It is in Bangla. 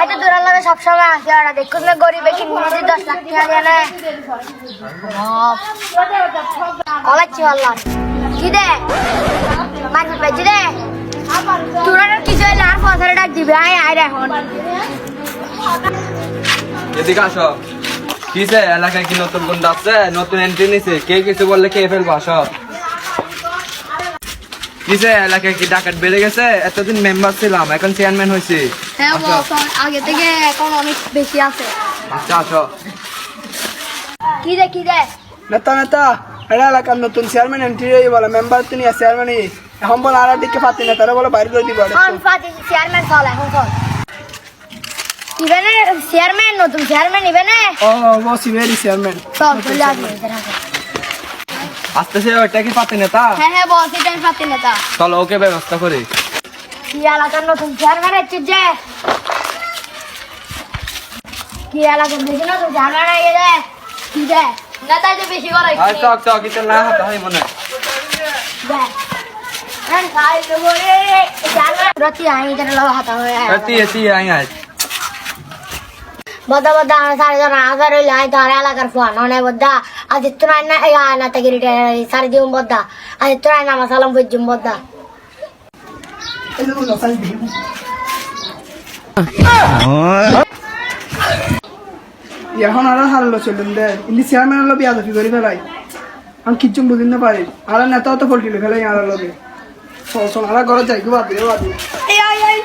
আজ দূরের লাগে সবসময় আসে ওরা দেখুন না কি দশ লাখ টাকা দিয়ে নেয় আল্লাহ। কি দে? পেয়েছি দে। তুরানোর কিছু হলে আর পয়সা ডাক দিবে। আয় আয় এখন। এদিকে কিসে এলাকায় কি নতুন কোন আছে? নতুন এন্ট্রি নিছে। কে কিছু বললে কে ফেলব, আসো। কিসে এলাকায় কি ডাকাত বেড়ে গেছে? এতদিন মেম্বার ছিলাম এখন চেয়ারম্যান হয়েছি। হ্যাঁ বস আগে থেকে এখন অনেক বেশি আছে। আচ্ছা আসো কি দে কি দে নেতা নেতা এটা এলাকার নতুন চেয়ারম্যান এন্ট্রি হয়ে বলে মেম্বার তিনি চেয়ারম্যান এখন বলে আর দিকে পাতি না তারা বলে বাইরে করে দিব চেয়ারম্যান চল এখন চল। ইভেনে চেয়ারম্যান নতুন চেয়ারম্যান ইভেনে ও বস ইভেরি চেয়ারম্যান চল চলে আসবে। আসতেছে ওইটা কি পাতি নেতা? হ্যাঁ হ্যাঁ বস এটাই পাতি নেতা। চলো ওকে ব্যবস্থা করি। কি এলাকার নতুন চেয়ারম্যান হচ্ছে যে? কি এলাকার বেশি নতুন চেয়ারম্যান হয়ে গেছে কি দে নেতাই তো বেশি করে আর চক চক এটা না হাতে হয় মনে। চেয়ারম্যান রতি আই লোক হাতা হয়ে তুই এসি আই আয়। বদা বদা আমি সাড়ে জন হাজার হইলে আই তো আর এলাকার ফোন অনেক বদা। আজ তোর না এই আয়না থেকে সাড়ে দিন বদা। আজ তোর আয়না মাসালাম বুঝুম বদা। এখন আর হারলো চলুন দে। ইন্দি চেয়ারম্যান হলো বিয়া দফি করে ফেলাই। আমি কিচ্ছু বুঝিন না পারি। আর নেতাও তো পল্টি ফেলাই আর লগে। শোন আর ঘরে যাই বাদ দিয়ে বাদ দিয়ে এই আই আই